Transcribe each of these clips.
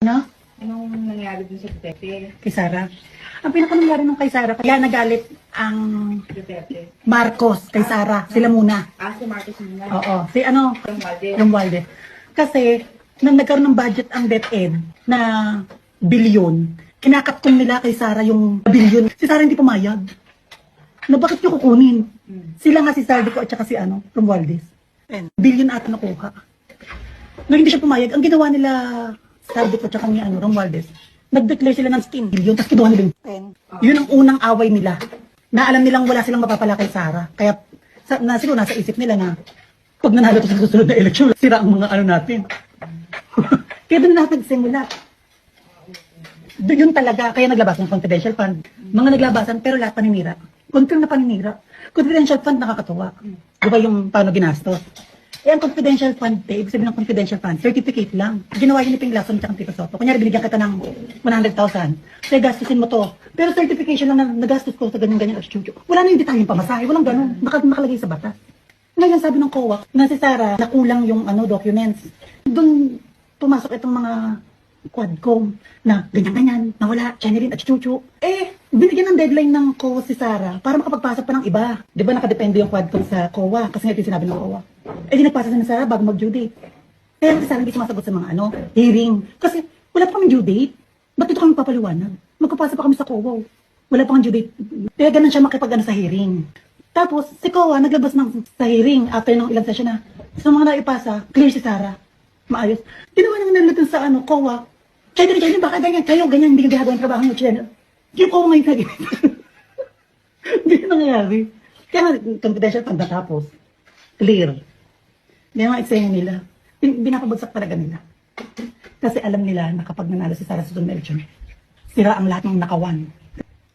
No? Anong nangyari dun sa Duterte? Kay Sara. Ang pinakanangyari nung kay Sara, kaya nagalit ang Duterte. Marcos kay Sara. Sila muna. Ah, si Marcos muna. Oo. Si ano, yung Walde. Kasi, nang nagkaroon ng budget ang DepEd na bilyon, kinakatong nila kay Sara yung bilyon. Si Sara hindi pumayag. Na bakit nyo kukunin? Hmm. Sila nga si Sardico at saka si ano, Romualdez. Billion ata nakuha. Nung hindi siya pumayag, ang ginawa nila Sardico at saka ni ano, Romualdez, nag-declare sila ng 10 billion, tapos kinuha nila yung 10. Yun ang unang away nila. Na alam nilang wala silang mapapala kay Sara. Kaya, sa, na, siguro nasa isip nila na, pag nanalo to sa susunod na eleksyon, sira ang mga ano natin. kaya doon lahat nagsimula. Doon yun talaga, kaya naglabas ng confidential fund. Mga naglabasan, pero lahat paninira. Confirm na paninira. Confidential fund nakakatuwa. Di ba yung paano ginastos? Eh, ang confidential fund, eh, ibig sabihin ng confidential fund, certificate lang. Ginawa yun ni Ping Lacson at Tito Soto. Kunyari, binigyan kita ng 100,000. Kaya gastusin mo to. Pero certification lang na nagastos ko sa ganyan-ganyan at chuchu. Wala na yung detalyeng pamasahe. Walang ganun. Naka, nakalagay sa batas. Ngayon, sabi ng COA, na si Sarah, nakulang yung ano documents. Doon pumasok itong mga quadcom na ganyan-ganyan, nawala, Channeline at Chuchu. Eh, binigyan ng deadline ng COA si Sarah para makapagpasok pa ng iba. Di ba nakadepende yung quadcom sa COA? Kasi nga ito yung sinabi ng COA. Eh, di nagpasa na Sarah bago mag-due date. Kaya si Sarah hindi sumasagot sa mga ano, hearing. Kasi wala pa kami due date. Ba't ito kami papaliwanag? Magpapasa pa kami sa COA. Wala pa kang due date. Kaya ganun siya makipag ano, sa hearing. Tapos, si COA naglabas ng sa hearing after ng ilang session na sa mga naipasa, clear si Sarah. Maayos. Ginawa nang dun sa ano, COA. Kaya ganyan, ganyan, baka ganyan, kayo, ganyan, hindi ginagawa ang trabaho nyo, Chen. Yung COA ngayon na ganyan. Hindi na nangyayari. Kaya nga, confidential pag natapos, clear. May mga eksena nila. Bin- Binapabagsak talaga nila. Kasi alam nila na kapag nanalo si Sarah sa sunod na election, sira ang lahat ng nakawan.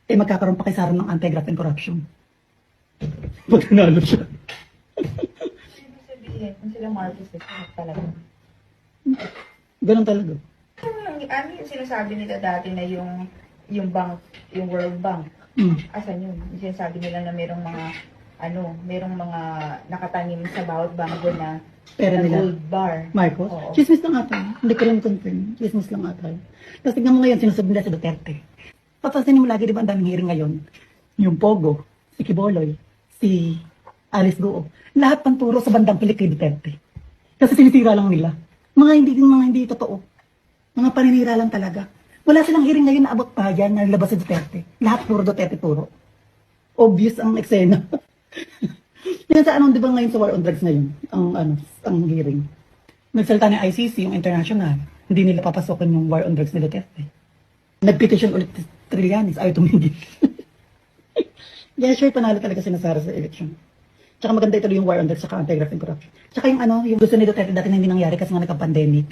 Eh magkakaroon pa kay Sarah ng anti-graft and corruption. Pag nanalo siya. Ibig sabihin, kung sila Marcos eh, talaga. Ganun talaga. Ano, yung sinasabi nila dati na yung yung bank, yung World Bank? Mm. Asan yun? Yung sinasabi nila na merong mga ano, merong mga nakatanim sa bawat bangko na, Pera na nila. gold bar. Marcos? Oo. Chismis lang ata. Hindi ko rin confirm. Chismis lang ata. Tapos tignan mo ngayon, sinusunod nila si Duterte. Papansinin mo lagi, di ba, ang daming hearing ngayon? Yung Pogo, si Kiboloy, si Alice Goo. Lahat panturo sa bandang pilik kay Duterte. Kasi sinisira lang nila. Mga hindi, mga hindi totoo. Mga paninira lang talaga. Wala silang hearing ngayon na abot pa yan na labas si Duterte. Lahat puro Duterte turo. Obvious ang eksena. Yan sa anong, di ba ngayon sa war on drugs ngayon, ang ano, ang hearing. Nagsalita ng ICC, yung international, hindi nila papasokan yung war on drugs ni Duterte. Nag-petition ulit Trillanes, ayaw tumigil. yeah, sure, panalo talaga si Sara sa election. Tsaka maganda ito yung war on drugs sa anti-graft and corruption. Tsaka yung ano, yung gusto ni Duterte dati na hindi nangyari kasi nga nagka-pandemic.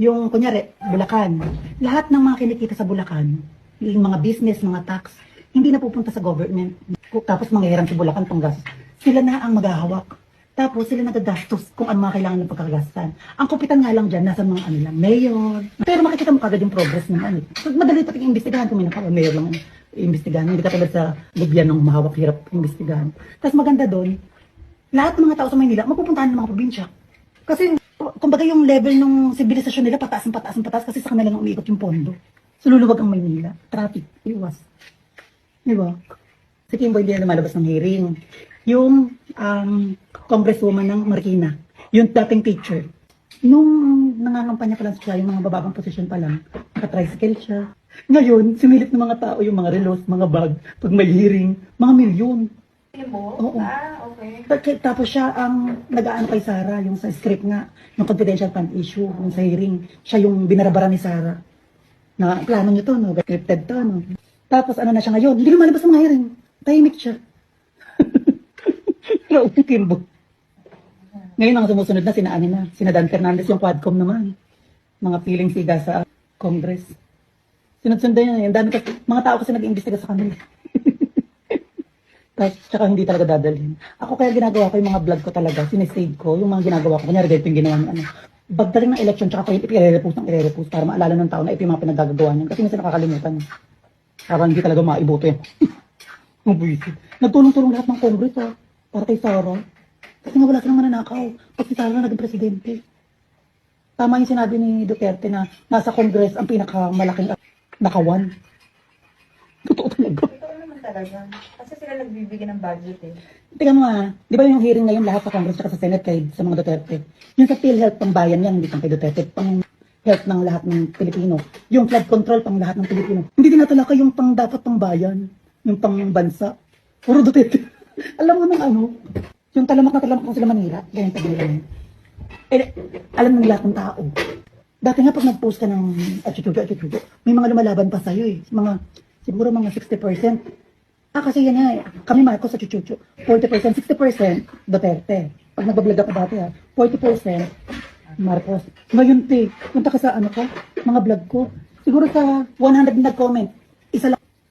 Yung, kunyari, Bulacan. Lahat ng mga kinikita sa Bulacan, yung mga business, mga tax, hindi na pupunta sa government. Tapos mangyayaran sa Bulacan panggastos. Sila na ang maghahawak. Tapos sila nagagastos kung ano mga kailangan ng pagkakagastan. Ang kupitan nga lang dyan, nasa mga ano lang, mayor. Pero makikita mo kagad yung progress ng ano. So, madali pating imbestigahan kung may nakawa, mayor lang ang imbestigahan. Hindi katulad sa gobyernong mahawak, hirap imbestigahan. Tapos maganda doon, lahat ng mga tao sa Maynila, mapupuntahan ng mga probinsya. Kasi, kumbaga yung level ng sibilisasyon nila, pataas ng pataas ng pataas kasi sa kanila nang umiikot yung pondo. So, luluwag ang Maynila. Traffic, iwas. Di ba? Si Kimbo hindi na lumalabas ng hearing. Yung um, congresswoman ng Marikina, yung dating teacher, nung nangangampanya pa lang siya, yung mga bababang posisyon pa lang, naka-tricycle siya. Ngayon, sumilit ng mga tao yung mga relos, mga bag, pag may hearing, mga milyon. Mo? Oo. Ah, okay. Tapos- Tapos siya ang nag-aano kay Sarah, yung sa script nga, yung confidential fund issue, yung sa hearing, siya yung binarabara ni Sarah. Na plano niyo to, no? Scripted to, no? Tapos ano na siya ngayon, hindi lumalabas ng mga hearing. Tahimik siya. Raul Kimbo. Ngayon ang sumusunod na, sina na, sina Dan Fernandez, yung Quadcom naman. Mga feeling siga sa Congress. Sunod-sundan yan. Yung dami kasi, mga tao kasi nag-imbestiga sa kanila. Tapos, tsaka hindi talaga dadalhin. Ako kaya ginagawa ko yung mga vlog ko talaga, sinesave ko, yung mga ginagawa ko. Kunyari, ganito yung ginawa ng ano. Pagdating ng election, tsaka ko yung i-repost ng i-repost para maalala ng tao na ito yung mga pinagagagawa niya. Kasi minsan nakakalimutan. niya. Parang hindi talaga maiboto yan. Buwisit. Nagtulong-tulong lahat ng Congress ha, para kay Sarah. Kasi nga wala silang mananakaw. Pag si Sarah na naging presidente. Tama yung sinabi ni Duterte na nasa Congress ang pinakamalaking nakawan. Totoo talaga. Totoo naman talaga. Kasi sila nagbibigyan ng budget eh. Tingnan mo ah, di ba yung hearing ngayon lahat sa Congress at sa Senate kay sa mga Duterte? Yung sa PhilHealth pang bayan yan, hindi pang kay Duterte, pang health ng lahat ng Pilipino. Yung flood control pang lahat ng Pilipino. Hindi din natalaka yung pang dapat pang bayan, yung pang bansa. Puro Duterte. alam mo nang ano, yung talamak na talamak ko sila Manila, ganyan pa nila. Eh, alam ng lahat ng tao. Dati nga pag nag-post ka ng attitude, attitude, may mga lumalaban pa sa'yo eh. Mga, siguro mga 60%. Ah, kasi yan nga eh. Kami Marcos Chuchucho. 40%, 60% Duterte. Pag nagbablog ako dati ha, 40% Marcos. Ngayon te, punta ka sa ano ko, mga vlog ko. Siguro sa 100 na nag-comment,